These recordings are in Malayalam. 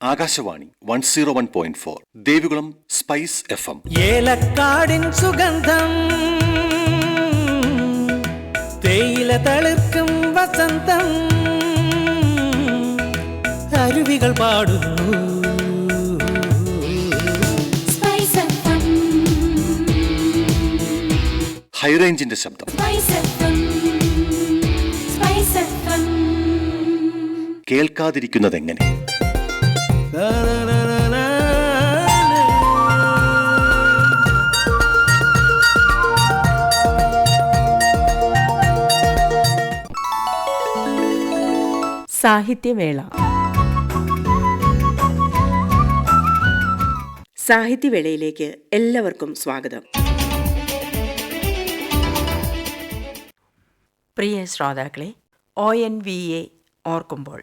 Akashvani one zero one point four Devikulam spice F M. ഏലക്കാടിൻ സുഗന്ധം തേയില തളിർക്കും വസന്തം അരുവികൾ പാടുന്നു. Spice FM. ഹൈറേഞ്ചിന്റെ ശബ്ദം. കേൾക്കാതിരിക്കുന്നത് എങ്ങനെ കേൾക്കാതിരിക്കുന്നതെങ്ങനെ? സാഹിത്യവേള. സാഹിത്യവേളയിലേക്ക് എല്ലാവർക്കും സ്വാഗതം. പ്രിയ ശ്രോതാക്കളെ ഒ എൻ വി എ ഓർക്കുമ്പോൾ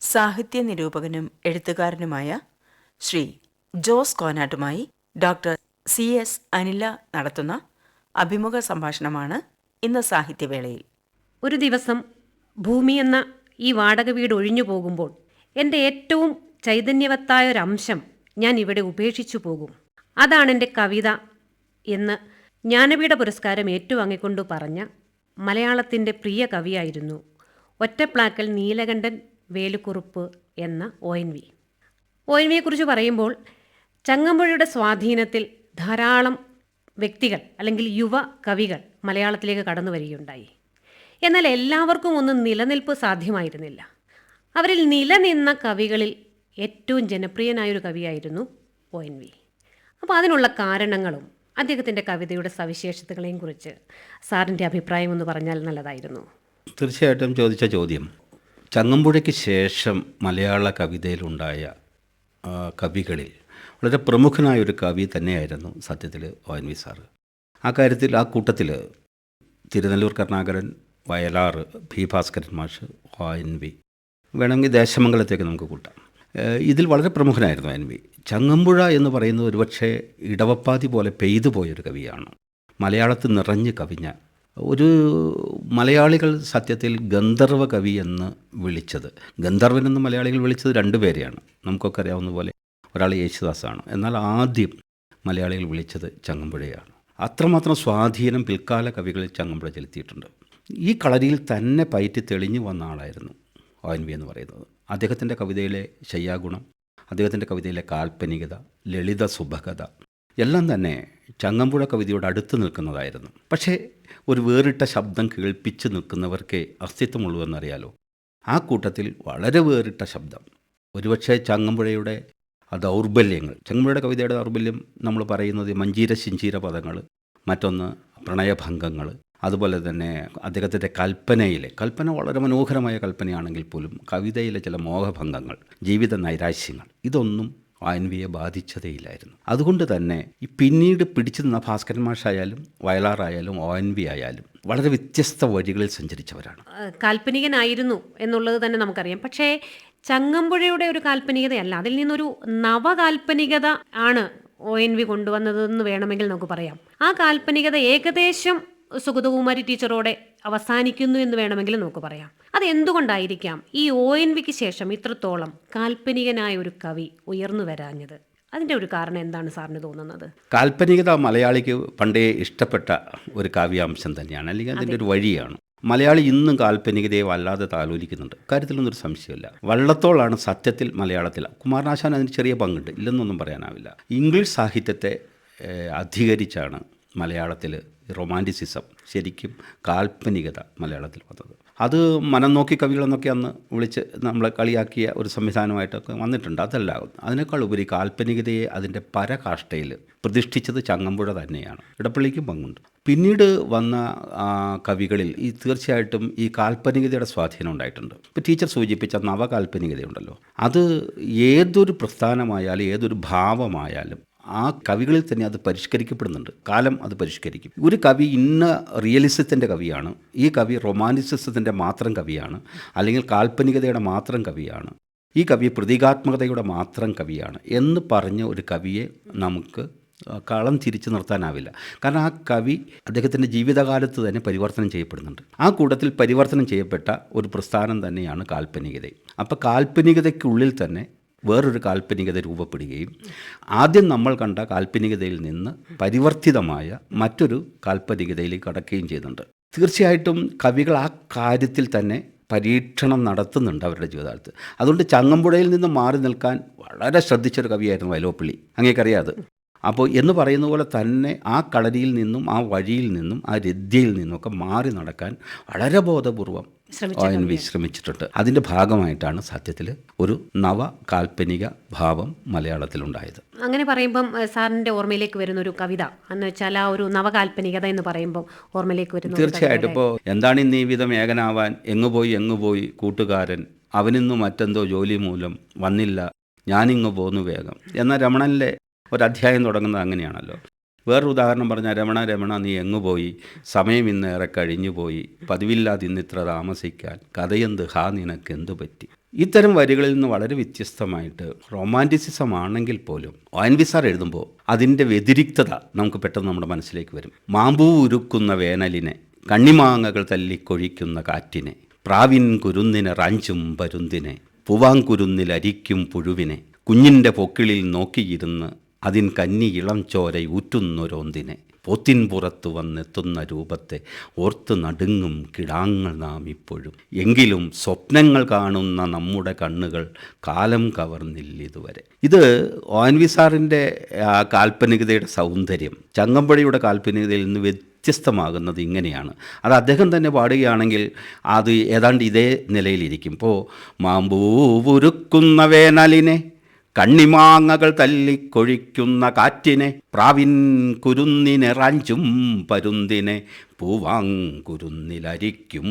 സാഹിത്യ നിരൂപകനും എഴുത്തുകാരനുമായ ശ്രീ ജോസ് കോനാട്ടുമായി ഡോക്ടർ സി എസ് അനില നടത്തുന്ന അഭിമുഖ സംഭാഷണമാണ് ഇന്ന് സാഹിത്യവേളയിൽ. ഒരു ദിവസം ഭൂമി എന്ന ഈ വാടക വീട് ഒഴിഞ്ഞു പോകുമ്പോൾ എന്റെ ഏറ്റവും ചൈതന്യവത്തായ ഒരു അംശം ഞാൻ ഇവിടെ ഉപേക്ഷിച്ചു പോകും. അതാണ് എന്റെ കവിത എന്ന് ജ്ഞാനപീഠ പുരസ്കാരം ഏറ്റുവാങ്ങിക്കൊണ്ടു പറഞ്ഞ മലയാളത്തിന്റെ പ്രിയ കവിയായിരുന്നു ഒറ്റപ്ലാക്കൽ നീലകണ്ഠൻ വേലുക്കുറുപ്പ് എന്ന O N V. O N വിയെക്കുറിച്ച് പറയുമ്പോൾ ചങ്ങമ്പുഴയുടെ സ്വാധീനത്തിൽ ധാരാളം വ്യക്തികൾ അല്ലെങ്കിൽ യുവ കവികൾ മലയാളത്തിലേക്ക് കടന്നു വരികയുണ്ടായി എന്നാൽ എല്ലാവർക്കും ഒന്നും നിലനിൽപ്പ് സാധ്യമായിരുന്നില്ല. അവരിൽ നിലനിന്ന കവികളിൽ ഏറ്റവും ജനപ്രിയനായൊരു കവിയായിരുന്നു ഒ എൻ വി അപ്പോൾ അതിനുള്ള കാരണങ്ങളും അദ്ദേഹത്തിന്റെ കവിതയുടെ സവിശേഷതകളെയും കുറിച്ച് സാറിന്റെ അഭിപ്രായം എന്ന് പറഞ്ഞാൽ നല്ലതായിരുന്നു. തീർച്ചയായിട്ടും ചോദിച്ച ചോദ്യം. ചങ്ങമ്പുഴയ്ക്ക് ശേഷം മലയാള കവിതയിലുണ്ടായ കവികളിൽ വളരെ പ്രമുഖനായ ഒരു കവി തന്നെയായിരുന്നു സത്യത്തിൽ ഒ എൻ വി സാറ്. ആ കാര്യത്തിൽ ആ കൂട്ടത്തിൽ തിരുനെല്ലൂർ കരുണാകരൻ വയലാർ ഭീ ഭാസ്കരൻ മാഷ് ഒ എൻ വി. വേണമെങ്കിൽ ദേശമംഗലത്തേക്ക് നമുക്ക് കൂട്ടാം. ഇതിൽ വളരെ പ്രമുഖനായിരുന്നു എൻ വി. ചങ്ങമ്പുഴ എന്ന് പറയുന്നത് ഒരുപക്ഷെ ഇടവപ്പാതി പോലെ പെയ്തു പോയൊരു കവിയാണ്. മലയാളത്തിൽ നിറഞ്ഞ് കവിഞ്ഞ ഒരു മലയാളികൾ സത്യത്തിൽ ഗന്ധർവ കവി എന്ന് വിളിച്ചത്. ഗന്ധർവൻ എന്ന് മലയാളികൾ വിളിച്ചത് രണ്ടുപേരെയാണ് നമുക്കൊക്കെ അറിയാവുന്ന പോലെ ഒരാൾ യേശുദാസാണ്. എന്നാൽ ആദ്യം മലയാളികൾ വിളിച്ചത് ചങ്ങമ്പുഴയാണ്. അത്രമാത്രം സ്വാധീനം പിൽക്കാല കവികളിൽ ചങ്ങമ്പുഴ ചെലുത്തിയിട്ടുണ്ട്. ഈ കളരിയിൽ തന്നെ പയറ്റി തെളിഞ്ഞു വന്ന ആളായിരുന്നു ഒ എൻ വി എന്ന് പറയുന്നത്. അദ്ദേഹത്തിന്റെ കവിതയിലെ ശയ്യാഗുണം അദ്ദേഹത്തിന്റെ കവിതയിലെ കാൽപ്പനികത ലളിത സുഭകത എല്ലാം തന്നെ ചങ്ങമ്പുഴ കവിതയോട് അടുത്ത് നിൽക്കുന്നതായിരുന്നു. പക്ഷേ ഒരു വേറിട്ട ശബ്ദം കേൾപ്പിച്ച് നിൽക്കുന്നവർക്കേ അസ്തിത്വമുള്ളൂ എന്നറിയാലോ? ആ കൂട്ടത്തിൽ വളരെ വേറിട്ട ശബ്ദം. ഒരുപക്ഷെ ചങ്ങമ്പുഴയുടെ ദൗർബല്യങ്ങൾ ചങ്ങമ്പുഴയുടെ കവിതയുടെ ദൗർബല്യം നമ്മൾ പറയുന്നത് മഞ്ചീര ശിഞ്ചീര പദങ്ങൾ മറ്റൊന്ന് പ്രണയഭംഗങ്ങൾ അതുപോലെ തന്നെ അദ്ദേഹത്തിന്റെ കൽപ്പനയിലെ കൽപ്പന വളരെ മനോഹരമായ കൽപ്പനയാണെങ്കിൽ പോലും കവിതയിലെ ചില മോഹഭംഗങ്ങൾ ജീവിത നൈരാശ്യങ്ങൾ ഇതൊന്നും വായൻവിയെ ബാധിച്ചതേയില്ലായിരുന്നു. അതുകൊണ്ട് തന്നെ ഈ പിന്നീട് പിടിച്ചു നിന്ന ഭാസ്കരൻ മാഷായാലും വയലാറായാലും ഒ എൻ വി ആയാലും വളരെ വ്യത്യസ്ത വഴികളിൽ സഞ്ചരിച്ചവരാണ്. കാൽപ്പനികനായിരുന്നു എന്നുള്ളത് തന്നെ നമുക്കറിയാം. പക്ഷേ ചങ്ങമ്പുഴയുടെ ഒരു കാൽപ്പനികതയല്ല അതിൽ നിന്നൊരു നവകാൽപ്പനികത ആണ് ഒ എൻ വി കൊണ്ടുവന്നതെന്ന് വേണമെങ്കിൽ നമുക്ക് പറയാം. ആ കാൽപ്പനികത ഏകദേശം സുഗതകുമാരി ടീച്ചറോടെ അവസാനിക്കുന്നു എന്ന് വേണമെങ്കിൽ നമുക്ക് പറയാം. അത് എന്തുകൊണ്ടായിരിക്കാം ഈ ഒ എൻ വിക്ക് ശേഷം ഇത്രത്തോളം കാൽപ്പനികനായ ഒരു കവി ഉയർന്നു വരാഞ്ഞത്? അതിന്റെ ഒരു കാരണം എന്താണ് സാറിന് തോന്നുന്നത്? കാൽപ്പനികത മലയാളിക്ക് പണ്ടേ ഇഷ്ടപ്പെട്ട ഒരു കാവ്യാംശം തന്നെയാണ്. അല്ലെങ്കിൽ അതിന്റെ ഒരു വഴിയാണ്. മലയാളി ഇന്നും കാൽപ്പനികതയെ വല്ലാതെ താലോലിക്കുന്നുണ്ട്. കാര്യത്തിലൊന്നും ഒരു സംശയമില്ല വള്ളത്തോളാണ് സത്യത്തിൽ മലയാളത്തിൽ. കുമാരനാശാൻ അതിന് ചെറിയ പങ്കുണ്ട്. ഇല്ലെന്നൊന്നും പറയാനാവില്ല. ഇംഗ്ലീഷ് സാഹിത്യത്തെ അധികരിച്ചാണ് മലയാളത്തിൽ റൊമാന്റിസിസം ശരിക്കും കാൽപ്പനികത മലയാളത്തിൽ വന്നത്. അത് മനം നോക്കി കവികളെന്നൊക്കെ അന്ന് വിളിച്ച് നമ്മളെ കളിയാക്കിയ ഒരു സംവിധാനമായിട്ടൊക്കെ വന്നിട്ടുണ്ട്. അതല്ല അതിനേക്കാൾ ഉപരി കാൽപ്പനികതയെ അതിന്റെ പരകാഷ്ഠയിൽ പ്രതിഷ്ഠിച്ചത് ചങ്ങമ്പുഴ തന്നെയാണ്. ഇടപ്പള്ളിക്കും പങ്കുണ്ട്. പിന്നീട് വന്ന കവികളിൽ ഈ തീർച്ചയായിട്ടും ഈ കാൽപ്പനികതയുടെ സ്വാധീനം ഉണ്ടായിട്ടുണ്ട്. ഇപ്പോൾ ടീച്ചർ സൂചിപ്പിച്ച നവകാൽപ്പനികതയുണ്ടല്ലോ. അത് ഏതൊരു പ്രസ്ഥാനമായാലും ഏതൊരു ഭാവമായാലും ആ കവികളിൽ തന്നെ അത് പരിഷ്കരിക്കപ്പെടുന്നുണ്ട്. കാലം അത് പരിഷ്കരിക്കും. ഒരു കവി ഇന്ന റിയലിസത്തിന്റെ കവിയാണ്. ഈ കവി റൊമാന്റിസിസത്തിന്റെ മാത്രം കവിയാണ്. അല്ലെങ്കിൽ കാൽപ്പനികതയുടെ മാത്രം കവിയാണ്. ഈ കവി പ്രതീകാത്മകതയുടെ മാത്രം കവിയാണ് എന്ന് പറഞ്ഞ ഒരു കവിയെ നമുക്ക് കളം തിരിച്ചു നിർത്താനാവില്ല. കാരണം ആ കവി അദ്ദേഹത്തിന്റെ ജീവിതകാലത്ത് തന്നെ പരിവർത്തനം ചെയ്യപ്പെടുന്നുണ്ട്. ആ കൂട്ടത്തിൽ പരിവർത്തനം ചെയ്യപ്പെട്ട ഒരു പ്രസ്ഥാനം തന്നെയാണ് കാൽപ്പനികത. അപ്പോൾ കാൽപ്പനികതയ്ക്കുള്ളിൽ തന്നെ വേറൊരു കാൽപ്പനികത രൂപപ്പെടുകയും ആദ്യം നമ്മൾ കണ്ട കാൽപ്പനികതയിൽ നിന്ന് പരിവർത്തിതമായ മറ്റൊരു കാൽപ്പനികതയിലേക്ക് കടക്കുകയും ചെയ്യുന്നുണ്ട്. തീർച്ചയായിട്ടും കവികൾ ആ കാര്യത്തിൽ തന്നെ പരീക്ഷണം നടത്തുന്നുണ്ട് അവരുടെ ജീവിതകാലത്ത്. അതുകൊണ്ട് ചങ്ങമ്പുഴയിൽ നിന്ന് മാറി നിൽക്കാൻ വളരെ ശ്രദ്ധിച്ചൊരു കവിയായിരുന്നു വയലോപ്പള്ളി അങ്ങേക്കറിയാം അത് അപ്പോൾ എന്ന് പറയുന്ന പോലെ തന്നെ ആ കളരിയിൽ നിന്നും ആ വഴിയിൽ നിന്നും ആ രദ്യയിൽ നിന്നുമൊക്കെ മാറി നടക്കാൻ വളരെ ബോധപൂർവം ഒ എൻ വി ശ്രമിച്ചിട്ടുണ്ട് അതിന്റെ ഭാഗമായിട്ടാണ് സത്യത്തിൽ ഒരു നവ കാൽപ്പനിക ഭാവം മലയാളത്തിലുണ്ടായത്. അങ്ങനെ പറയുമ്പം സാറിന്റെ ഓർമ്മയിലേക്ക് വരുന്ന ഒരു കവിത. എന്ന് വെച്ചാൽ ആ ഒരു നവകാൽപ്പനികത എന്ന് പറയുമ്പോൾ ഓർമ്മയിലേക്ക് വരുന്നു തീർച്ചയായിട്ടും ഇപ്പോൾ എന്താണ് ഇന്ന് ഈ വിധം ഏകനാവാൻ? എങ്ങു പോയി എങ്ങു പോയി കൂട്ടുകാരൻ? അവനിന്നു മറ്റെന്തോ ജോലി മൂലം വന്നില്ല. ഞാനിങ്ങ് പോന്നു വേഗം. എന്ന രമണനിലെ ഒരു അധ്യായം തുടങ്ങുന്നത് അങ്ങനെയാണല്ലോ. വേറൊരു ഉദാഹരണം പറഞ്ഞാൽ രമണ രമണ നീ എങ്ങു പോയി? സമയം ഇന്നേറെ കഴിഞ്ഞു പോയി. പതിവില്ലാതെ ഇന്നിത്ര താമസിക്കാൻ. കഥയെന്ത്? ഹാ നിനക്ക് എന്തു പറ്റി? ഇത്തരം വരികളിൽ നിന്ന് വളരെ വ്യത്യസ്തമായിട്ട് റൊമാന്റിസിസം ആണെങ്കിൽ പോലും ഒ എൻ വി സാർ എഴുതുമ്പോൾ അതിന്റെ വ്യതിരിക്തത നമുക്ക് പെട്ടെന്ന് നമ്മുടെ മനസ്സിലേക്ക് വരും. മാമ്പൂ ഉരുക്കുന്ന വേനലിനെ കണ്ണിമാങ്ങകൾ തല്ലിക്കൊഴിക്കുന്ന കാറ്റിനെ പ്രാവിൻ കുരുന്നിനെ റാഞ്ചും പരുന്തിനെ പൂവാങ്കുരുന്നിൽ അരിക്കും പുഴുവിനെ കുഞ്ഞിന്റെ പൊക്കിളിൽ നോക്കിയിരുന്ന് അതിൻ കന്നി ഇളം ചോര ഊറ്റുന്നൊരോന്തിനെ. പോത്തിൻ വന്നെത്തുന്ന രൂപത്തെ ഓർത്ത് നടുങ്ങും കിടാങ്ങൾ നാം ഇപ്പോഴും. എങ്കിലും സ്വപ്നങ്ങൾ കാണുന്ന നമ്മുടെ കണ്ണുകൾ കാലം കവർന്നില്ല ഇതുവരെ. ഇത് ഒ എൻ വി സാറിന്റെ കാൽപ്പനികതയുടെ സൗന്ദര്യം ചങ്ങമ്പടിയുടെ കാൽപ്പനികതയിൽ നിന്ന് വ്യത്യസ്തമാകുന്നത് ഇങ്ങനെയാണ്. അത് അദ്ദേഹം തന്നെ പാടുകയാണെങ്കിൽ അത് ഏതാണ്ട് ഇതേ നിലയിലിരിക്കും. ഇപ്പോൾ മാമ്പൂവുരുക്കുന്ന വേനലിനെ കണ്ണിമാങ്ങകൾ തല്ലിക്കൊഴിക്കുന്ന കാറ്റിനെ പ്രാവിൻ കുരുന്നിനെ റാഞ്ചും പരുന്തിനെ പൂവാങ്കുരുന്നിലരിക്കും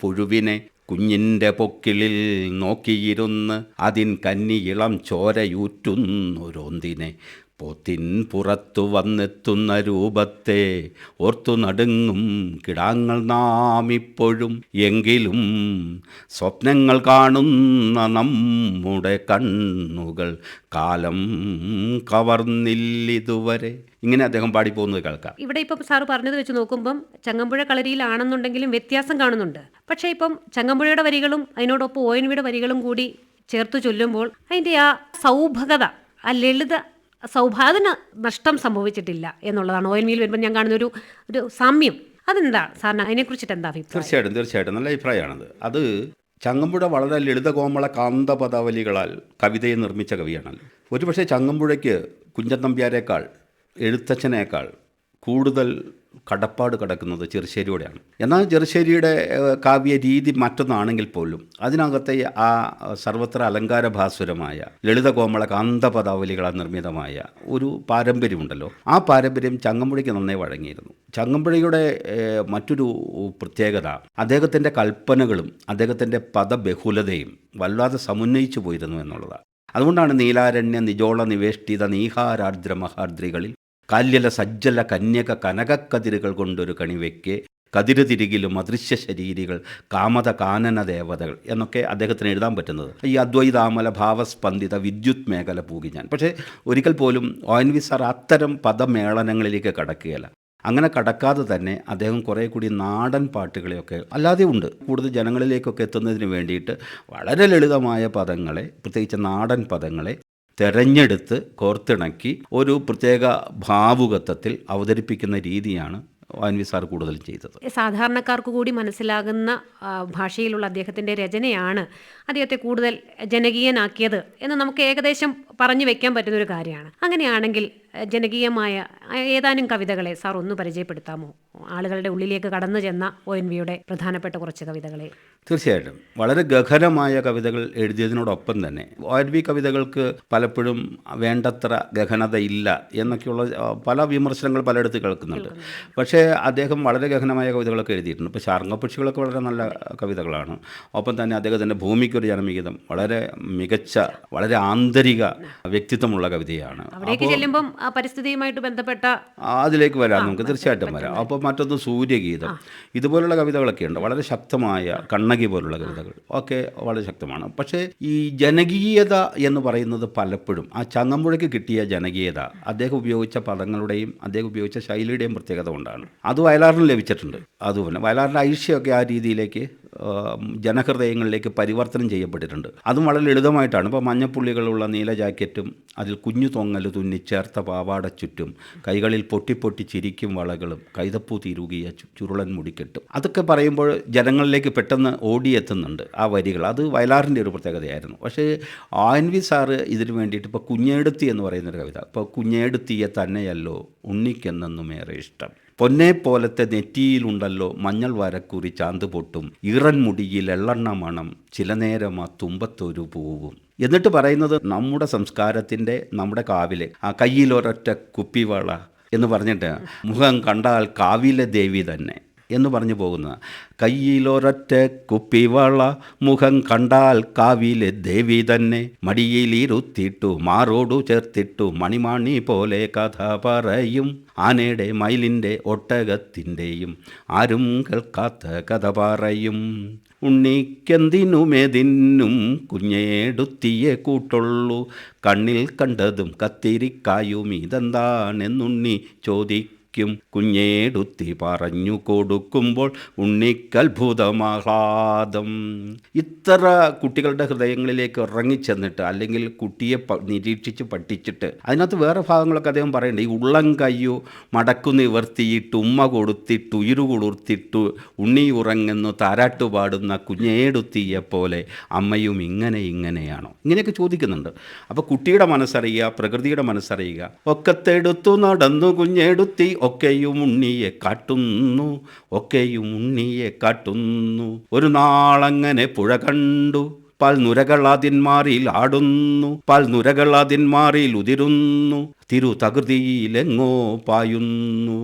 പുഴുവിനെ. കുഞ്ഞിന്റെ പൊക്കിളിൽ നോക്കിയിരുന്ന് അതിൻ കന്നിയിളം ചോരയൂറ്റുന്നൊരൊന്തിനെ. പോത്തിൻ പുറത്തു വന്നെത്തുന്ന രൂപത്തെ ഓർത്തു നടുങ്ങും കിടാങ്ങൾ നാം ഇപ്പോഴും എങ്കിലും സ്വപ്നങ്ങൾ കാണുന്ന നമ്മുടെ കണ്ണുകൾ കാലം കവർന്നില്ലിതുവരെ ഇങ്ങനെ അദ്ദേഹം പാടി പോകുന്നത് കേൾക്കാം. ഇവിടെ ഇപ്പം സാറ് പറഞ്ഞത് വെച്ച് നോക്കുമ്പം ചങ്ങമ്പുഴ കളരിയിലാണെന്നുണ്ടെങ്കിലും വ്യത്യാസം കാണുന്നുണ്ട്. പക്ഷേ ഇപ്പം ചങ്ങമ്പുഴയുടെ വരികളും അതിനോടൊപ്പം ഓയൻവിയുടെ വരികളും കൂടി ചേർത്ത് ചൊല്ലുമ്പോൾ അതിന്റെ ആ സൗഭഗത ആ ലളിത സൗഭാദന നഷ്ടം സംഭവിച്ചിട്ടില്ല എന്നുള്ളതാണ്. ഓയിൽ മീൽ വരുമ്പോൾ ഞാൻ കാണുന്ന ഒരു ഒരു സാമ്യം. അതെന്താ സാറിന് അതിനെക്കുറിച്ചിട്ട് എന്താ അഭിപ്രായം? തീർച്ചയായിട്ടും തീർച്ചയായിട്ടും. നല്ല അഭിപ്രായമാണത്. അത് ചങ്ങമ്പുഴ വളരെ ലളിതകോമള കാന്തപദാവലികളാൽ കവിതയെ നിർമ്മിച്ച കവിയാണല്ലോ. ഒരുപക്ഷെ ചങ്ങമ്പുഴയ്ക്ക് കുഞ്ചൻ നമ്പ്യാരേക്കാൾ എഴുത്തച്ഛനേക്കാൾ കൂടുതൽ കടപ്പാട് കിടക്കുന്നത് ചെറുശ്ശേരിയോടെയാണ്. എന്നാൽ ചെറുശ്ശേരിയുടെ കാവ്യ രീതി മറ്റൊന്നാണെങ്കിൽ പോലും അതിനകത്തെ ആ സർവത്ര അലങ്കാര അലങ്കാരഭാസുരമായ ലളിതകോമള കാന്തപദാവലികളാൽ നിർമ്മിതമായ ഒരു പാരമ്പര്യമുണ്ടല്ലോ. ആ പാരമ്പര്യം ചങ്ങമ്പുഴയ്ക്ക് നന്നേ വഴങ്ങിയിരുന്നു. ചങ്ങമ്പുഴയുടെ മറ്റൊരു പ്രത്യേകത അദ്ദേഹത്തിന്റെ കൽപ്പനകളും അദ്ദേഹത്തിന്റെ പദബഹുലതയും വല്ലാതെ സമുന്നയിച്ചു പോയിരുന്നു എന്നുള്ളതാണ്. അതുകൊണ്ടാണ് നീലാരണ്യ നിജോള നിവേഷ്ടിത നീഹാരാർദ്ര മഹാർദ്രികളിൽ കാല്യല സജ്ജല കന്യക കനകക്കതിരുകൾ കൊണ്ടൊരു കണിവയ്ക്ക് കതിര് തിരികിലും അദൃശ്യ ശരീരികൾ കാമത കാനന ദേവതകൾ എന്നൊക്കെ അദ്ദേഹത്തിന് എഴുതാൻ പറ്റുന്നത്. ഈ അദ്വൈതാമല ഭാവസ്പന്ദിത വിദ്യുത് മേഖല പൂകി ഞാൻ. പക്ഷേ ഒരിക്കൽ പോലും ഒ എൻ വി സാർ അത്തരം പദമേളനങ്ങളിലേക്ക് കടക്കുകയല്ല. അങ്ങനെ കടക്കാതെ തന്നെ അദ്ദേഹം കുറേ കൂടി നാടൻ പാട്ടുകളെയൊക്കെ അല്ലാതെ ഉണ്ട്. കൂടുതൽ ജനങ്ങളിലേക്കൊക്കെ എത്തുന്നതിന് വേണ്ടിയിട്ട് വളരെ ലളിതമായ പദങ്ങളെ പ്രത്യേകിച്ച് നാടൻ പദങ്ങളെ തെരഞ്ഞെടുത്ത് കോർത്തിണക്കി ഒരു പ്രത്യേക ഭാവുകത്വത്തിൽ അവതരിപ്പിക്കുന്ന രീതിയാണ് വാൻവി സാർ കൂടുതലും ചെയ്തത്. സാധാരണക്കാർക്ക് കൂടി മനസ്സിലാകുന്ന ഭാഷയിലുള്ള അദ്ദേഹത്തിന്റെ രചനയാണ് അദ്ദേഹത്തെ കൂടുതൽ ജനകീയനാക്കിയത് എന്ന് നമുക്ക് ഏകദേശം പറഞ്ഞു വെക്കാൻ പറ്റുന്ന ഒരു കാര്യമാണ്. അങ്ങനെയാണെങ്കിൽ ജനകീയമായ ഏതാനും കവിതകളെ സാർ ഒന്ന് പരിചയപ്പെടുത്താമോ? ആളുകളുടെ ഉള്ളിലേക്ക് കടന്നു ചെന്ന ഒ എൻ വിയുടെ പ്രധാനപ്പെട്ട കുറച്ച് കവിതകളെ. തീർച്ചയായിട്ടും. വളരെ ഗഹനമായ കവിതകൾ എഴുതിയതിനോടൊപ്പം തന്നെ ഒ എൻ വി കവിതകൾക്ക് പലപ്പോഴും വേണ്ടത്ര ഗഹനതയില്ല എന്നൊക്കെയുള്ള പല വിമർശനങ്ങൾ പലയിടത്ത് കേൾക്കുന്നുണ്ട്. പക്ഷേ അദ്ദേഹം വളരെ ഗഹനമായ കവിതകളൊക്കെ എഴുതിയിട്ടുണ്ട്. ഇപ്പോൾ ശാർങ്ങപ്പക്ഷികളൊക്കെ വളരെ നല്ല കവിതകളാണ്. ഒപ്പം തന്നെ അദ്ദേഹത്തിന്റെ ഭൂമിക്കൊരു ജനമിഹിതം വളരെ മികച്ച വളരെ ആന്തരിക വ്യക്തിത്വമുള്ള കവിതയാണ്. ചെല്ലുമ്പം പരിസ്ഥിതിയുമായിട്ട് ബന്ധപ്പെട്ട അതിലേക്ക് വരാം നമുക്ക് തീർച്ചയായിട്ടും വരാം. അപ്പോൾ മറ്റൊന്ന് സൂര്യഗീതം. ഇതുപോലുള്ള കവിതകളൊക്കെ ഉണ്ട്. വളരെ ശക്തമായ കണ്ണകി പോലുള്ള കവിതകൾ. ഒക്കെ വളരെ ശക്തമാണ്. പക്ഷേ ഈ ജനകീയത എന്ന് പറയുന്നത് പലപ്പോഴും ആ ചങ്ങമ്പുഴയ്ക്ക് കിട്ടിയ ജനകീയത അദ്ദേഹം ഉപയോഗിച്ച പദങ്ങളുടെയും അദ്ദേഹം ഉപയോഗിച്ച ശൈലിയുടെയും പ്രത്യേകത കൊണ്ടാണ്. അത് വയലാറിന് ലഭിച്ചിട്ടുണ്ട്. അതുപോലെ വയലാറിന്റെ ഐഷ്യമൊക്കെ ആ രീതിയിലേക്ക് ജനഹൃദയങ്ങളിലേക്ക് പരിവർത്തനം ചെയ്യപ്പെട്ടിട്ടുണ്ട്. അതും വളരെ ലളിതമായിട്ടാണ്. ഇപ്പോൾ മഞ്ഞപ്പുള്ളികളുള്ള നീല ജാക്കറ്റും അതിൽ കുഞ്ഞു തൊങ്ങൽ തുന്നി ചേർത്ത പാവാട ചുറ്റും കൈകളിൽ പൊട്ടിപ്പൊട്ടി ചിരിക്കും വളകളും കൈതപ്പൂ തിരുകിയ ചുരുളൻ മുടിക്കെട്ടും. അതൊക്കെ പറയുമ്പോൾ ജനങ്ങളിലേക്ക് പെട്ടെന്ന് ഓടിയെത്തുന്നുണ്ട് ആ വരികൾ. അത് വയലാറിന്റെ ഒരു പ്രത്യേകതയായിരുന്നു. പക്ഷേ എൻ വി സാറ് ഇതിന് വേണ്ടിയിട്ട് ഇപ്പോൾ കുഞ്ഞേടുത്തി എന്ന് പറയുന്നൊരു കവിത. ഇപ്പോൾ കുഞ്ഞേടുത്തിയെ തന്നെയല്ലോ ഉണ്ണിക്കെന്നെന്നും ഏറെ ഇഷ്ടം. പൊന്നെ പോലത്തെ നെറ്റിയിലുണ്ടല്ലോ മഞ്ഞൾ വരക്കുറി ചാന്ത് പൊട്ടും. ഈറൻ മുടിയിൽ എള്ളെണ്ണ മണം. ചില നേരം ആ തുമ്പത്തൊരു പൂവും. എന്നിട്ട് പറയുന്നത് നമ്മുടെ സംസ്കാരത്തിന്റെ നമ്മുടെ കാവിലെ ആ കയ്യിലൊരൊറ്റ കുപ്പിവള എന്ന് പറഞ്ഞിട്ട് മുഖം കണ്ടാൽ കാവിലെ ദേവി തന്നെ. എന്ന് പറഞ്ഞു പോകുന്നത് കയ്യിലൊരൊറ്റ കുപ്പിവള മുഖം കണ്ടാൽ കാവിലെ ദേവി തന്നെ മടിയിലിരുത്തിട്ടു മാറോടു ചേർത്തിട്ടു മണിമാണി പോലെ കഥ പറയും. ആനയുടെ മയിലിന്റെ ഒട്ടകത്തിന്റെയും ആരും കേൾക്കാത്ത കഥ പറയും. ഉണ്ണിക്കെന്തിനുമെതിന്നും കുഞ്ഞേടുത്തിയെ കൂട്ടുള്ളൂ. കണ്ണിൽ കണ്ടതും കത്തിരിക്കായും ഇതെന്താണെന്നുണ്ണി ചോദിക്കും. കുഞ്ഞേടുത്തി പറഞ്ഞു കൊടുക്കുമ്പോൾ ഉണ്ണിക്കത്ഭുതമാഹ്ലാദം ഇത്ര കുട്ടികളുടെ ഹൃദയങ്ങളിലേക്ക് ഇറങ്ങിച്ചെന്നിട്ട് അല്ലെങ്കിൽ കുട്ടിയെ നിരീക്ഷിച്ച് പഠിച്ചിട്ട് അതിനകത്ത് വേറെ ഭാഗങ്ങളൊക്കെ അദ്ദേഹം പറയുന്നുണ്ട്. ഈ ഉള്ളം കയ്യോ മടക്കു നിവർത്തിയിട്ട് ഉമ്മ കൊടുത്തിട്ട് ഉയിരു കൊടുത്തിട്ട് ഉണ്ണി ഉറങ്ങുന്നു താരാട്ടു പാടുന്ന കുഞ്ഞേടുത്തിയെ പോലെ അമ്മയും ഇങ്ങനെ ഇങ്ങനെയാണോ? ഇങ്ങനെയൊക്കെ ചോദിക്കുന്നുണ്ട്. അപ്പോൾ കുട്ടിയുടെ മനസ്സറിയുക പ്രകൃതിയുടെ മനസ്സറിയുക. ഒക്കത്തെടുത്തു നടന്നു കുഞ്ഞെടുത്തി. ഒക്കെയും ഉണ്ണിയെ കാട്ടുന്നു ഒക്കെയും ഉണ്ണിയെ കാട്ടുന്നു. ഒരു നാളങ്ങനെ പുഴ കണ്ടു പാൽ നുരകൾ അതിന്മാറിൽ ആടുന്നു പാൽ നുരകൾ അതിന്മാറിൽ ഉതിരുന്നു തിരു തകൃതിയിലെങ്ങോ പായുന്നു.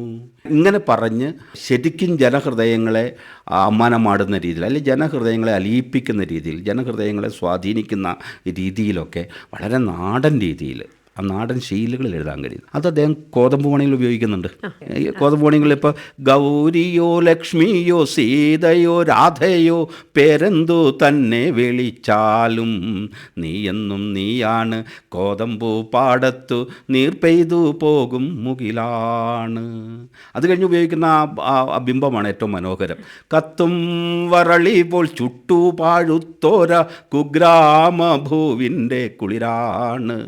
ഇങ്ങനെ പറഞ്ഞ് ശരിക്കും ജനഹൃദയങ്ങളെ അമ്മാനമാടുന്ന രീതിയിൽ അല്ലെങ്കിൽ ജനഹൃദയങ്ങളെ അലിയിപ്പിക്കുന്ന രീതിയിൽ ജനഹൃദയങ്ങളെ സ്വാധീനിക്കുന്ന രീതിയിലൊക്കെ വളരെ നാടൻ രീതിയിൽ ആ നാടൻ ശൈലികളിൽ എഴുതാൻ കഴിയും അത് അദ്ദേഹം കോതമ്പ് പണികൾ ഉപയോഗിക്കുന്നുണ്ട്. കോതമ്പ് പണികളിൽ ഇപ്പോൾ ഗൗരിയോ ലക്ഷ്മിയോ സീതയോ രാധയോ പേരെന്തോ തന്നെ വിളിച്ചാലും നീ എന്നും നീയാണ്. കോതമ്പു പാടത്തു നീർ പെയ്തു പോകും മുകിലാണ്. അത് കഴിഞ്ഞ് ഉപയോഗിക്കുന്ന ആ ബിംബമാണ് ഏറ്റവും മനോഹരം. കത്തും വരളി പോൽ ചുട്ടു പാഴുത്തോര കുഗ്രാമഭൂവിന്റെ കുളിരാണ്.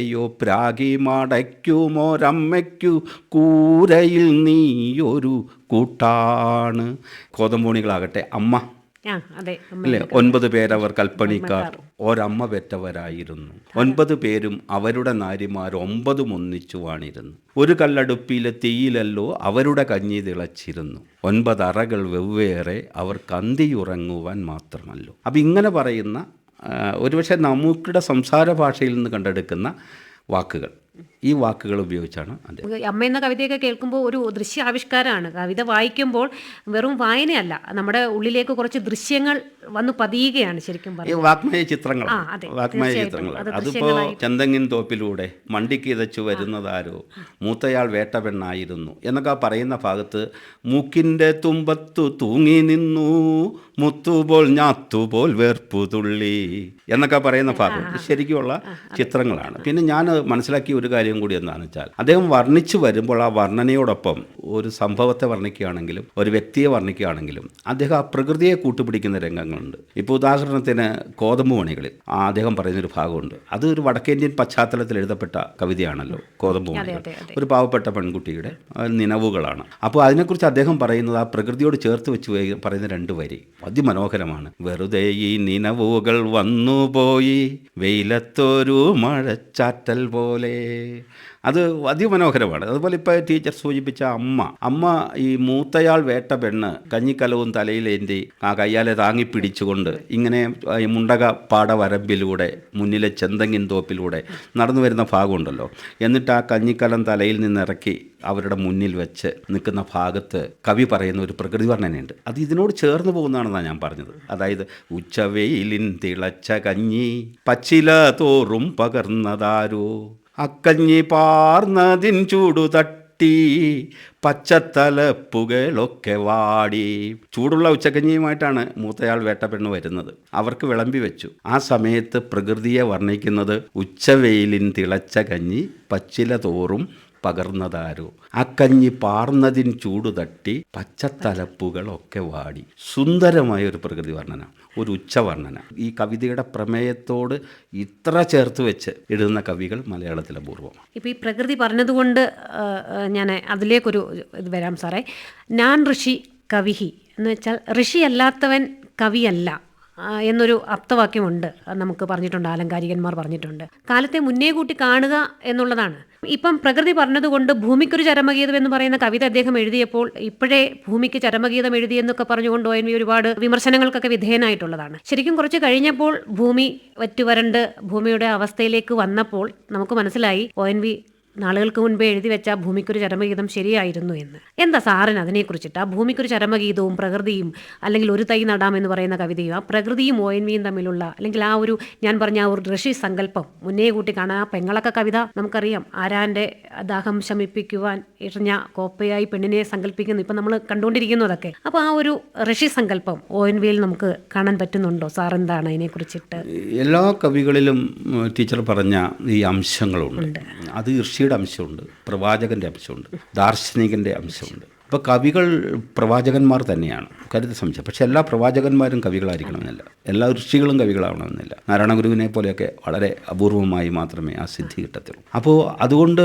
ആരെയോ പ്രാഗി മടയ്ക്കുമോരമ്മയ്ക്കു കൂരയിൽ നീയൊരു കൂട്ടാണ്. കോതമ്പോണികളാകട്ടെ അമ്മ. അല്ലേ? ഒൻപത് പേരവർ കൽപ്പണിക്കാർ. ഒരമ്മ പെറ്റവരായിരുന്നു. ഒൻപത് പേരും അവരുടെ നാരിമാർ ഒമ്പതും ഒന്നിച്ചു വാണിരുന്നു ഒരു കല്ലടുപ്പിയിലെ തീയിലല്ലോ അവരുടെ കഞ്ഞി തിളച്ചിരുന്നു. ഒൻപത് അറകൾ വെവ്വേറെ അവർ കന്തിയുറങ്ങുവാൻ മാത്രമല്ലോ. അപ്പം ഇങ്ങനെ പറയുന്ന ഒരുപക്ഷെ നമുക്കിടെ സംസാര ഭാഷയിൽ നിന്ന് കണ്ടെടുക്കുന്ന വാക്കുകൾ. ഈ വാക്കുകൾ ഉപയോഗിച്ചാണ് അദ്ദേഹം അമ്മ എന്ന കവിതയൊക്കെ കേൾക്കുമ്പോൾ ഒരു ദൃശ്യ ആവിഷ്കാരമാണ് കവിത വായിക്കുമ്പോൾ വെറും വായനയല്ല നമ്മുടെ ഉള്ളിലേക്ക് കുറച്ച് ദൃശ്യങ്ങൾ വന്ന് പതിയുകയാണ് ശരിക്കും ഈ വാഗ്മയ ചിത്രങ്ങൾ വാക്മയ. ചിത്രങ്ങൾ അത് അതിപ്പോ ദൃശ്യങ്ങളായിട്ട്. ചന്തങ്ങിൻ തോപ്പിലൂടെ മണ്ടിക്ക് ഇതച്ചു വരുന്നതാരോ മൂത്തയാൾ വേട്ട പെണ്ണായിരുന്നു എന്നൊക്കെ പറയുന്ന ഭാഗത്ത് മൂക്കിന്റെ തുമ്പത്തു തൂങ്ങി നിന്നു മുത്തുപോൽ ഞാത്തുപോൽ വേർപ്പു തുള്ളി എന്നൊക്കെ പറയുന്ന ഭാഗം. ശരിക്കുമുള്ള ചിത്രങ്ങളാണ്. പിന്നെ ഞാൻ മനസ്സിലാക്കിയ ഒരു കാര്യം കൂടി എന്താണെന്ന് വെച്ചാൽ അദ്ദേഹം വർണിച്ചു വരുമ്പോൾ ആ വർണനയോടൊപ്പം ഒരു സംഭവത്തെ വർണിക്കുകയാണെങ്കിലും ഒരു വ്യക്തിയെ വർണിക്കുകയാണെങ്കിലും അദ്ദേഹം ആ പ്രകൃതിയെ കൂട്ടുപിടിക്കുന്ന രംഗങ്ങളുണ്ട്. ഇപ്പോൾ ഉദാഹരണത്തിന് കോതമ്പ് മണികളിൽ ആ അദ്ദേഹം പറയുന്നൊരു ഭാഗമുണ്ട്. അത് ഒരു വടക്കേന്ത്യൻ പശ്ചാത്തലത്തിൽ എഴുതപ്പെട്ട കവിതയാണല്ലോ കോതമ്പ് മണികൾ. ഒരു പാവപ്പെട്ട പെൺകുട്ടിയുടെ നിലവുകളാണ് അപ്പോൾ അതിനെക്കുറിച്ച് അദ്ദേഹം പറയുന്നത് ആ പ്രകൃതിയോട് ചേർത്ത് വെച്ച് പറയുന്ന രണ്ട് വരി. അതിമനോഹരമാണ്. വെറുതെ ഈ നിലവുകൾ വന്നുപോയി വെയിലത്തൊരു മഴച്ചാറ്റൽ പോലെ അത് അതിമനോഹരമാണ്. അതുപോലെ ഇപ്പോൾ ടീച്ചർ സൂചിപ്പിച്ച അമ്മ. അമ്മ ഈ മൂത്തയാൾ വേട്ട പെണ്ണ് കഞ്ഞിക്കലവും തലയിലേന്തി ആ കയ്യാലെ താങ്ങി പിടിച്ചുകൊണ്ട് ഇങ്ങനെ മുണ്ടക പാടവരമ്പിലൂടെ മുന്നിലെ ചെന്തങ്ങിൻ തോപ്പിലൂടെ നടന്നു വരുന്ന ഭാഗമുണ്ടല്ലോ. എന്നിട്ട് ആ കഞ്ഞിക്കലം തലയിൽ നിന്നിറക്കി അവരുടെ മുന്നിൽ വെച്ച് നിൽക്കുന്ന ഭാഗത്ത് കവി പറയുന്ന ഒരു പ്രകൃതി വർണനയുണ്ട്. അത് ഇതിനോട് ചേർന്ന് പോകുന്നതാണെന്നാണ് ഞാൻ പറഞ്ഞത്. അതായത് ഉച്ചവെയിലിൻ തിളച്ച കഞ്ഞി പച്ചില തോറും പകർന്നതാരോ? അക്കഞ്ഞി പാർന്നതിൻ ചൂടു തട്ടി പച്ചത്തലപ്പുകളൊക്കെ വാടി. ചൂടുള്ള ഉച്ചക്കഞ്ഞിയുമായിട്ടാണ് മൂത്തയാൾ വേട്ടപ്പെണ്ണ് വരുന്നത്. അവർക്ക് വിളമ്പി വെച്ചു. ആ സമയത്ത് പ്രകൃതിയെ വർണിക്കുന്നത് ഉച്ചവെയിലിൻ തിളച്ച കഞ്ഞി പച്ചില തോറും പകർന്നതാരോ? അക്കഞ്ഞി പാർന്നതിൻ ചൂടുതട്ടി പച്ചത്തലപ്പുകളൊക്കെ വാടി. സുന്ദരമായ ഒരു പ്രകൃതി വർണന ഒരു ഉച്ചവർണന ഈ കവിതയുടെ പ്രമേയത്തോട് ഇത്ര ചേർത്ത് വെച്ച് എഴുതുന്ന കവികൾ മലയാളത്തിലെ പൂർവം ഇപ്പോൾ ഈ പ്രകൃതി പറഞ്ഞതുകൊണ്ട് ഞാൻ അതിലേക്കൊരു ഇത് വരാം സാറേ. ഞാൻ ഋഷി കവിഹി എന്ന് വെച്ചാൽ ഋഷി അല്ലാത്തവൻ കവിയല്ല. എന്നൊരു അർത്ഥവാക്യമുണ്ട്. നമുക്ക് പറഞ്ഞിട്ടുണ്ട് ആലങ്കാരികന്മാർ പറഞ്ഞിട്ടുണ്ട്. കാലത്തെ മുന്നേ കൂട്ടി കാണുക എന്നുള്ളതാണ്. ഇപ്പം പ്രകൃതി പറഞ്ഞതുകൊണ്ട് ഭൂമിക്കൊരു ചരമഗീതം എന്ന് പറയുന്ന കവിത അദ്ദേഹം എഴുതിയപ്പോൾ ഇപ്പോഴേ ഭൂമിക്ക് ചരമഗീതം എഴുതി എന്നൊക്കെ പറഞ്ഞുകൊണ്ട് ഒ എൻ വി ഒരുപാട് വിമർശനങ്ങൾക്കൊക്കെ വിധേയനായിട്ടുള്ളതാണ്. ശരിക്കും കുറച്ച് കഴിഞ്ഞപ്പോൾ ഭൂമി വറ്റുവരണ്ട് ഭൂമിയുടെ അവസ്ഥയിലേക്ക് വന്നപ്പോൾ നമുക്ക് മനസ്സിലായി ഒ എൻ വി നാളുകൾക്ക് മുൻപേ എഴുതി വെച്ച ഭൂമിക്കൊരു ചരമഗീതം ശരിയായിരുന്നു എന്ന്. എന്താ സാറിന് അതിനെക്കുറിച്ചിട്ട്? ആ ഭൂമിക്കൊരു ചരമഗീതവും പ്രകൃതിയും അല്ലെങ്കിൽ ഒരു തൈ നടാം എന്ന് പറയുന്ന കവിതയും ആ പ്രകൃതിയും ഒ എൻ വിയും തമ്മിലുള്ള അല്ലെങ്കിൽ ആ ഒരു ഞാൻ പറഞ്ഞ ആ ഒരു ഋഷി സങ്കല്പം മുന്നേ കൂട്ടി കാണാൻ ആ പെങ്ങളൊക്കെ കവിത നമുക്കറിയാം. ആരാന്റെ ദാഹം ശമിപ്പിക്കുവാൻ ഇറഞ്ഞ കോപ്പയായി പെണ്ണിനെ സങ്കല്പിക്കുന്നു. ഇപ്പം നമ്മൾ കണ്ടുകൊണ്ടിരിക്കുന്നു അതൊക്കെ. അപ്പോൾ ആ ഒരു ഋഷി സങ്കല്പം ഒ എൻ വിയിൽ നമുക്ക് കാണാൻ പറ്റുന്നുണ്ടോ? സാർ എന്താണ് അതിനെക്കുറിച്ചിട്ട്? എല്ലാ കവികളിലും ടീച്ചർ പറഞ്ഞ ഈ അംശങ്ങളുണ്ട്. അത് ഋഷിയുടെ അംശമുണ്ട് പ്രവാചകന്റെ അംശമുണ്ട് ദാർശനികന്റെ അംശമുണ്ട്. അപ്പോൾ കവികൾ പ്രവാചകന്മാർ തന്നെയാണ് കരുതി സംശയം. പക്ഷേ എല്ലാ പ്രവാചകന്മാരും കവികളായിരിക്കണമെന്നില്ല. എല്ലാ ഋഷികളും കവികളാവണമെന്നില്ല. നാരായണ ഗുരുവിനെ പോലെയൊക്കെ വളരെ അപൂർവമായി മാത്രമേ ആ സിദ്ധി കിട്ടത്തുള്ളൂ. അപ്പോൾ അതുകൊണ്ട്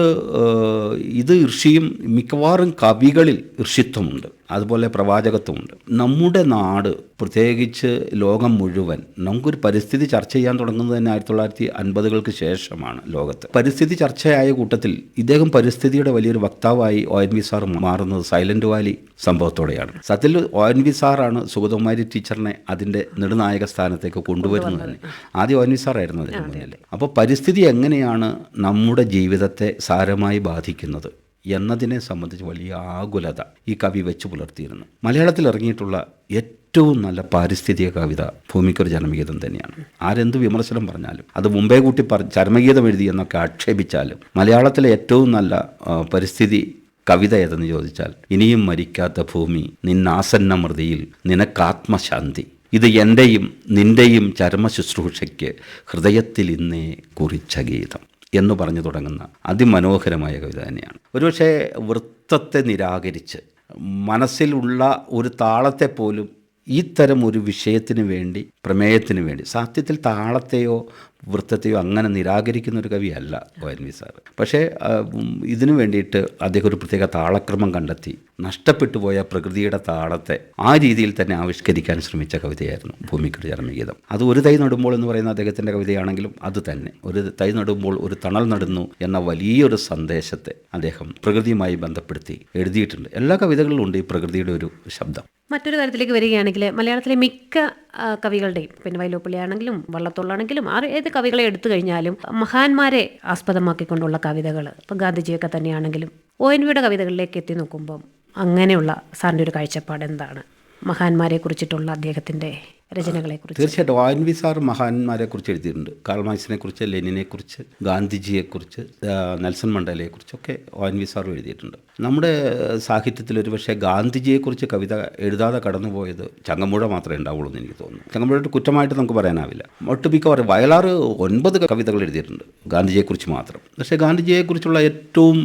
ഇത് ഋഷിയും മിക്കവാറും കവികളിൽ ഋഷിത്വമുണ്ട്. അതുപോലെ പ്രവാചകത്വമുണ്ട്. നമ്മുടെ നാട് പ്രത്യേകിച്ച് ലോകം മുഴുവൻ നമുക്കൊരു പരിസ്ഥിതി ചർച്ച ചെയ്യാൻ തുടങ്ങുന്നത് തന്നെ ആയിരത്തി തൊള്ളായിരത്തി അൻപതുകൾക്ക് ശേഷമാണ് ലോകത്ത്. പരിസ്ഥിതി ചർച്ചയായ കൂട്ടത്തിൽ ഇദ്ദേഹം പരിസ്ഥിതിയുടെ വലിയൊരു വക്താവായി ഒ. എൻ. വി. സാർ മാറുന്നത് സൈലന്റ് വാലി സംഭവത്തോടെയാണ്. സത്യത്തിൽ ഒ. എൻ. വി. സാറാണ് സുഗതകുമാരി ടീച്ചറിനെ അതിന്റെ നെടുനായക സ്ഥാനത്തേക്ക് കൊണ്ടുവരുന്നത് തന്നെ. ആദ്യം ഒ. എൻ. വി. സാറായിരുന്നു അതിന് മുന്നിൽ. അപ്പോൾ പരിസ്ഥിതി എങ്ങനെയാണ് നമ്മുടെ ജീവിതത്തെ സാരമായി ബാധിക്കുന്നത്? എന്നതിനെ സംബന്ധിച്ച് വലിയ ആകുലത ഈ കവി വെച്ച് പുലർത്തിയിരുന്നു. മലയാളത്തിൽ ഇറങ്ങിയിട്ടുള്ള ഏറ്റവും നല്ല പാരിസ്ഥിതിക കവിത ഭൂമിക്കൊരു ജനമഗീതം തന്നെയാണ്. ആരെന്ത് വിമർശനം പറഞ്ഞാലും അത് മുമ്പേ കൂട്ടി പറ ചരമഗീതം എഴുതി എന്നൊക്കെ ആക്ഷേപിച്ചാലും മലയാളത്തിലെ ഏറ്റവും നല്ല പരിസ്ഥിതി കവിത ഏതെന്ന് ചോദിച്ചാൽ ഇനിയും മരിക്കാത്ത ഭൂമി നിന്നാസന്ന മൃതിയിൽ നിനക്കാത്മശാന്തി. ഇത് എന്റെയും നിന്റെയും ചരമ ശുശ്രൂഷയ്ക്ക് ഹൃദയത്തിൽ ഇന്നേ കുറിച്ച ഗീതം. എന്ന് പറഞ്ഞു തുടങ്ങുന്ന അതിമനോഹരമായ കവിത തന്നെയാണ്. ഒരുപക്ഷെ വൃത്തത്തെ നിരാകരിച്ച് മനസ്സിലുള്ള ഒരു താളത്തെ പോലും ഇത്തരം ഒരു വിഷയത്തിന് വേണ്ടി പ്രമേയത്തിന് വേണ്ടി സാഹിത്യത്തിൽ താളത്തെയോ വൃത്തത്തെയോ അങ്ങനെ നിരാകരിക്കുന്ന ഒരു കവിയല്ല ഒ എൻ വി സാറ്. പക്ഷേ ഇതിനു വേണ്ടിയിട്ട് അദ്ദേഹം ഒരു പ്രത്യേക താളക്രമം കണ്ടെത്തി. നഷ്ടപ്പെട്ടു പോയ പ്രകൃതിയുടെ താളത്തെ ആ രീതിയിൽ തന്നെ ആവിഷ്കരിക്കാൻ ശ്രമിച്ച കവിതയായിരുന്നു ഭൂമിക്കൊരു ചരമഗീതം. അത് ഒരു തൈ നടുമ്പോൾ എന്ന് പറയുന്ന അദ്ദേഹത്തിന്റെ കവിതയാണെങ്കിലും അത് തന്നെ. ഒരു തൈ നടുമ്പോൾ ഒരു തണൽ നടുന്നു എന്ന വലിയൊരു സന്ദേശത്തെ അദ്ദേഹം പ്രകൃതിയുമായി ബന്ധപ്പെടുത്തി എഴുതിയിട്ടുണ്ട്. എല്ലാ കവിതകളിലും ഉണ്ട് ഈ പ്രകൃതിയുടെ ഒരു ശബ്ദം. മറ്റൊരു കാര്യത്തിലേക്ക് വരികയാണെങ്കിൽ മലയാളത്തിലെ മിക്ക കവികളുടെയും പിന്നെ വൈലോപ്പിള്ളിയാണെങ്കിലും വള്ളത്തോളാണെങ്കിലും ആ ഏത് കവികളെ എടുത്തു കഴിഞ്ഞാലും മഹാന്മാരെ ആസ്പദമാക്കിക്കൊണ്ടുള്ള കവിതകൾ ഇപ്പം ഗാന്ധിജിയൊക്കെ തന്നെയാണെങ്കിലും ഒ എൻ വിയുടെ കവിതകളിലേക്ക് എത്തി നോക്കുമ്പം അങ്ങനെയുള്ള സാറിന്റെ ഒരു കാഴ്ചപ്പാട് എന്താണ്? മഹാന്മാരെ കുറിച്ചിട്ടുള്ള അദ്ദേഹത്തിന്റെ രചനകളെക്കുറിച്ച്. തീർച്ചയായിട്ടും എൻ വി സാർ മഹാന്മാരെ കുറിച്ച് എഴുതിയിട്ടുണ്ട്. കാൾ മാർക്സിനെ കുറിച്ച് ലെനിനെ കുറിച്ച് ഗാന്ധിജിയെ കുറിച്ച് നെൽസൺ മണ്ടലയെ കുറിച്ചൊക്കെ എൻ വി സാർ എഴുതിയിട്ടുണ്ട്. നമ്മുടെ സാഹിത്യത്തിൽ ഒരു പക്ഷേ ഗാന്ധിജിയെക്കുറിച്ച് കവിത എഴുതാതെ കടന്നുപോയത് ചങ്ങമ്പുഴ മാത്രമേ ഉണ്ടാവുള്ളൂ എന്ന് എനിക്ക് തോന്നുന്നു. ചങ്ങമ്പുഴയുടെ കുറ്റമായിട്ട് നമുക്ക് പറയാനാവില്ല. ഒട്ടുമിക്കവാറും വയലാർ ഒൻപത് കവിതകൾ എഴുതിയിട്ടുണ്ട് ഗാന്ധിജിയെക്കുറിച്ച് മാത്രം. പക്ഷേ ഗാന്ധിജിയെക്കുറിച്ചുള്ള ഏറ്റവും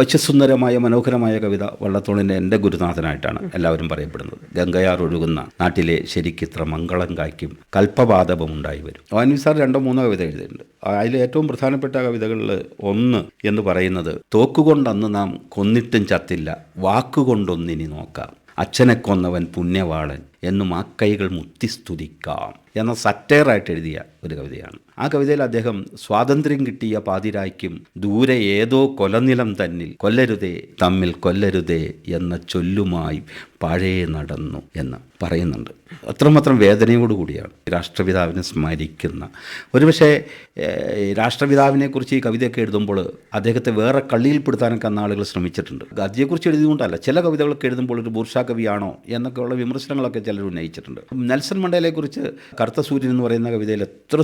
വശ്യസുന്ദരമായ മനോഹരമായ കവിത വള്ളത്തോളിന്റെ എന്റെ ഗുരുനാഥനായിട്ടാണ് എല്ലാവരും പറയപ്പെടുന്നത്. ഗംഗയാർ ഒഴുകുന്ന നാട്ടിലെ ശരിക്കിത്ര മംഗളം കായ്ക്കും. കൽപ്പവാദവും ഉണ്ടായി വരും. ഒ എൻ വി സാർ രണ്ടോ മൂന്നോ കവിത എഴുതിയിട്ടുണ്ട്. അതിൽ ഏറ്റവും പ്രധാനപ്പെട്ട കവിതകളിൽ ഒന്ന് എന്ന് പറയുന്നത് തോക്കുകൊണ്ടന്ന് നാം കൊന്നിട്ടും ചത്തില്ല വാക്കുകൊണ്ടൊന്നിനി നോക്കാം. അച്ഛനെ കൊന്നവൻ പുണ്യവാളൻ എന്നും ആ കൈകൾ മുത്തിസ്തുതിക്കാം എന്ന സറ്റയറായിട്ട് എഴുതിയ ഒരു കവിതയാണ്. ആ കവിതയിൽ അദ്ദേഹം സ്വാതന്ത്ര്യം കിട്ടിയ പാതിരായ്ക്കും ദൂരെ ഏതോ കൊലനിലം തന്നിൽ കൊല്ലരുതേ തമ്മിൽ കൊല്ലരുതേ എന്ന ചൊല്ലുമായി പഴയ നടന്നു എന്ന് പറയുന്നുണ്ട്. അത്രമാത്രം വേദനയോടുകൂടിയാണ് രാഷ്ട്രപിതാവിനെ സ്മരിക്കുന്ന. ഒരുപക്ഷെ രാഷ്ട്രപിതാവിനെക്കുറിച്ച് ഈ കവിതയൊക്കെ എഴുതുമ്പോൾ അദ്ദേഹത്തെ വേറെ കള്ളിയിൽപ്പെടുത്താനൊക്കെ അന്ന് ആളുകൾ ശ്രമിച്ചിട്ടുണ്ട്. ഗാന്ധിയെക്കുറിച്ച് എഴുതിയതുകൊണ്ടല്ല ചില കവിതകളൊക്കെ എഴുതുമ്പോൾ ഒരു ബൂർഷാ കവിയാണോ എന്നൊക്കെയുള്ള വിമർശനങ്ങളൊക്കെ ചിലർ ഉന്നയിച്ചിട്ടുണ്ട്. നെൽസൺ മണ്ടേലയെക്കുറിച്ച് കറുത്ത സൂര്യൻ എന്ന് പറയുന്ന കവിതയിൽ എത്ര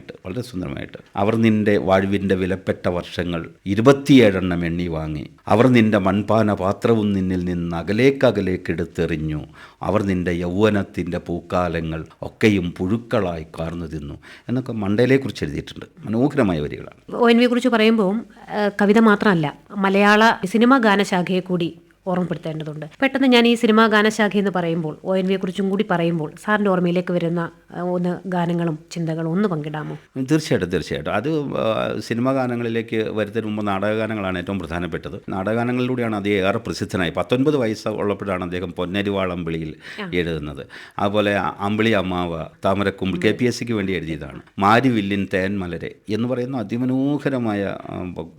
സുന്ദരമായിട്ട് വളരെ സുന്ദരമായിട്ട്. അവർ നിന്റെ വാഴ്വിന്റെ വിലപ്പെട്ട വർഷങ്ങൾ ഇരുപത്തിയേഴെണ്ണം എണ്ണി വാങ്ങി. അവർ നിന്റെ മൺപാന പാത്രവും നിന്നിൽ നിന്ന് അകലേക്കകലേക്ക് എടുത്തെറിഞ്ഞു. അവർ നിന്റെ യൗവനത്തിന്റെ പൂക്കാലങ്ങൾ ഒക്കെയും പുഴുക്കളായി കാർന്നു തിന്നു. എന്നൊക്കെ കുറിച്ച് എഴുതിയിട്ടുണ്ട്. മനോഹരമായ വരികളാണ്. ഒ എൻ കുറിച്ച് പറയുമ്പോൾ കവിത മാത്രമല്ല മലയാള സിനിമ ഗാനശാഖയെ കൂടി ഓർമ്മപ്പെടുത്തേണ്ടതുണ്ട്. പെട്ടെന്ന് ഞാൻ ഈ സിനിമാ ഗാനശാഖ എന്ന് പറയുമ്പോൾ ഒ എൻ വിയെ കുറിച്ചും കൂടി പറയുമ്പോൾ സാറിന്റെ ഓർമ്മയിലേക്ക് വരുന്ന ഒന്ന് ഗാനങ്ങളും ചിന്തകളും ഒന്ന് പങ്കിടാമോ? തീർച്ചയായിട്ടും തീർച്ചയായിട്ടും. അത് സിനിമാ ഗാനങ്ങളിലേക്ക് വരുന്നതിന് മുമ്പ് നാടകഗാനങ്ങളാണ് ഏറ്റവും പ്രധാനപ്പെട്ടത്. നാടകഗാനങ്ങളിലൂടെയാണ് അദ്ദേഹം ഏറെ പ്രസിദ്ധനായി. പത്തൊൻപത് വയസ്സ് ഉള്ളപ്പോഴാണ് അദ്ദേഹം പൊന്നരിവാളമ്പിളിയിൽ എഴുതുന്നത്. അതുപോലെ അമ്പിളി അമ്മാവ താമരക്കുമ്പിൾ കെ പി എസ് സിക്ക് വേണ്ടി എഴുതിയതാണ്. മാരിവില്ലിൻ തേൻ മലരെ എന്ന് പറയുന്ന അതിമനോഹരമായ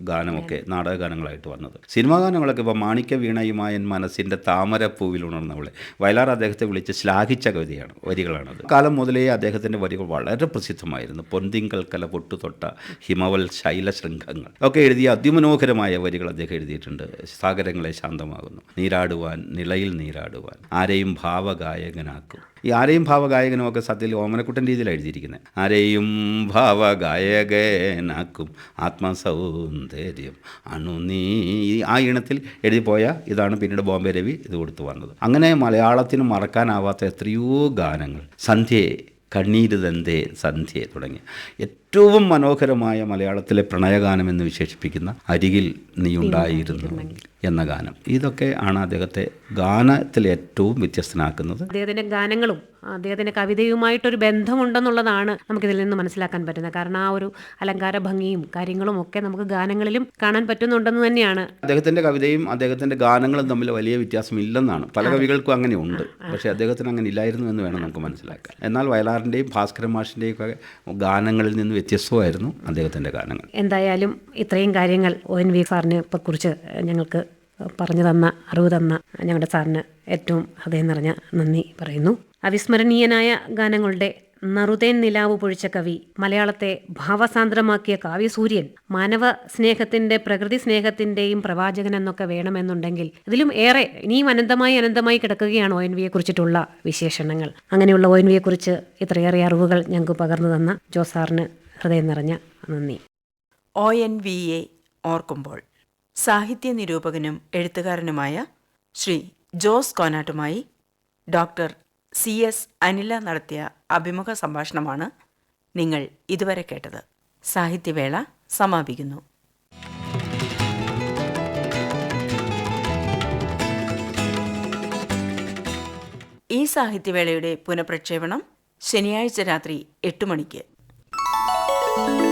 ഗാനമൊക്കെ നാടകഗാനങ്ങളായിട്ട് വന്നത്. സിനിമാ ഗാനങ്ങളൊക്കെ ഇപ്പോൾ മാണിക്യ വീണയുമായൻ മനസ്സിന്റെ താമരപ്പൂവിൽ ഉണർന്നവളെ വയലാർ അദ്ദേഹത്തെ വിളിച്ച് ശ്ലാഘിച്ച കവിതയാണ് വരികളാണത്. കാലം മുതലേ അദ്ദേഹത്തിന്റെ വരികൾ വളരെ പ്രസിദ്ധമായിരുന്നു. പൊന്തിങ്കൽ കല പൊട്ടുതൊട്ട ഹിമവൽ ശൈലശൃംഖങ്ങൾ ഒക്കെ എഴുതിയ അതിമനോഹരമായ വരികൾ അദ്ദേഹം എഴുതിയിട്ടുണ്ട്. സാഗരങ്ങളെ ശാന്തമാകുന്നു. നീരാടുവാൻ നിലയിൽ നീരാടുവാൻ. ആരെയും ഭാവഗായകനാക്കും. ഈ ആരെയും ഭാവഗായകനും ഒക്കെ സത്യത്തിൽ ഓമനക്കുട്ടൻ രീതിയിലാണ് എഴുതിയിരിക്കുന്നത് ആരെയും ഭാവഗായകനാക്കും ആത്മസൗന്ദര്യം അണു നീ. ആ ഈണത്തിൽ എഴുതിപ്പോയ ഇതാണ് പിന്നീട് ബോംബെ രവി ഇത് കൊടുത്തു വന്നത് അങ്ങനെ മലയാളത്തിന് മറക്കാനാവാത്ത എത്രയോ ഗാനങ്ങൾ. സന്ധ്യയെ കണ്ണീരുതന്തേ സന്ധ്യയെ തുടങ്ങി. ഏറ്റവും മനോഹരമായ മലയാളത്തിലെ പ്രണയഗാനം എന്ന് വിശേഷിപ്പിക്കുന്ന അരികിൽ നീ ഉണ്ടായിരുന്നു എന്ന ഗാനം. ഇതൊക്കെ ആണ് അദ്ദേഹത്തെ ഗാനത്തിൽ ഏറ്റവും വ്യത്യസ്തനാക്കുന്നത്. അദ്ദേഹത്തിന്റെ ഗാനങ്ങളും അദ്ദേഹത്തിന്റെ കവിതയുമായിട്ടൊരു ബന്ധമുണ്ടെന്നുള്ളതാണ് നമുക്കിതിൽ നിന്ന് മനസ്സിലാക്കാൻ പറ്റുന്നത്. കാരണം ആ ഒരു അലങ്കാര ഭംഗിയും കാര്യങ്ങളും ഒക്കെ നമുക്ക് ഗാനങ്ങളിലും കാണാൻ പറ്റുന്നുണ്ടെന്ന് തന്നെയാണ്. അദ്ദേഹത്തിന്റെ കവിതയും അദ്ദേഹത്തിന്റെ ഗാനങ്ങളും തമ്മിൽ വലിയ വ്യത്യാസമില്ലെന്നാണ്. പല കവികൾക്കും അങ്ങനെ ഉണ്ട് പക്ഷേ അദ്ദേഹത്തിന് അങ്ങനെ ഇല്ലായിരുന്നു എന്ന് വേണം നമുക്ക് മനസ്സിലാക്കാൻ. എന്നാൽ വയലാറിന്റെയും ഭാസ്കര മാഷിന്റെയും ഒക്കെ ഗാനങ്ങളിൽ നിന്ന് വ്യത്യസ്തമായിരുന്നു അദ്ദേഹത്തിന്റെ ഗാനങ്ങൾ എന്തായാലും ഇത്രയും കാര്യങ്ങൾ ഒ എൻ വി സാറിനെ കുറിച്ച് ഞങ്ങൾക്ക് പറഞ്ഞു തന്ന അറിവ് തന്ന ഞങ്ങളുടെ സാറിന് ഏറ്റവും ഹൃദയം നിറഞ്ഞ നന്ദി പറയുന്നു. അവിസ്മരണീയനായ ഗാനങ്ങളുടെ നറുതേൻ നിലാവ് പൊഴിച്ച കവി മലയാളത്തെ ഭാവസാന്ദ്രമാക്കിയ കാവ്യസൂര്യൻ മാനവ സ്നേഹത്തിന്റെ പ്രകൃതി സ്നേഹത്തിന്റെയും പ്രവാചകൻ എന്നൊക്കെ വേണമെന്നുണ്ടെങ്കിൽ ഇതിലും ഏറെ ഇനിയും അനന്തമായി അനന്തമായി കിടക്കുകയാണ് ഒ എൻ വിയെ കുറിച്ചിട്ടുള്ള വിശേഷണങ്ങൾ. അങ്ങനെയുള്ള ഒ എൻ വിയെ കുറിച്ച് ഇത്രയേറെ അറിവുകൾ ഞങ്ങൾക്ക് പകർന്നു തന്ന ജോസാറിന് ഹൃദയം നിറഞ്ഞ നന്ദി. ഒ എൻ വി എ ഓർക്കുമ്പോൾ സാഹിത്യ നിരൂപകനും എഴുത്തുകാരനുമായ ശ്രീ ജോസ് കോനാട്ടുമായി ഡോക്ടർ സി എസ് അനില നടത്തിയ അഭിമുഖ സംഭാഷണമാണ് നിങ്ങൾ ഇതുവരെ കേട്ടത്. സാഹിത്യവേള സമാപിക്കുന്നു. ഈ സാഹിത്യവേളയുടെ പുനഃപ്രക്ഷേപണം ശനിയാഴ്ച രാത്രി എട്ട് മണിക്ക് Thank you.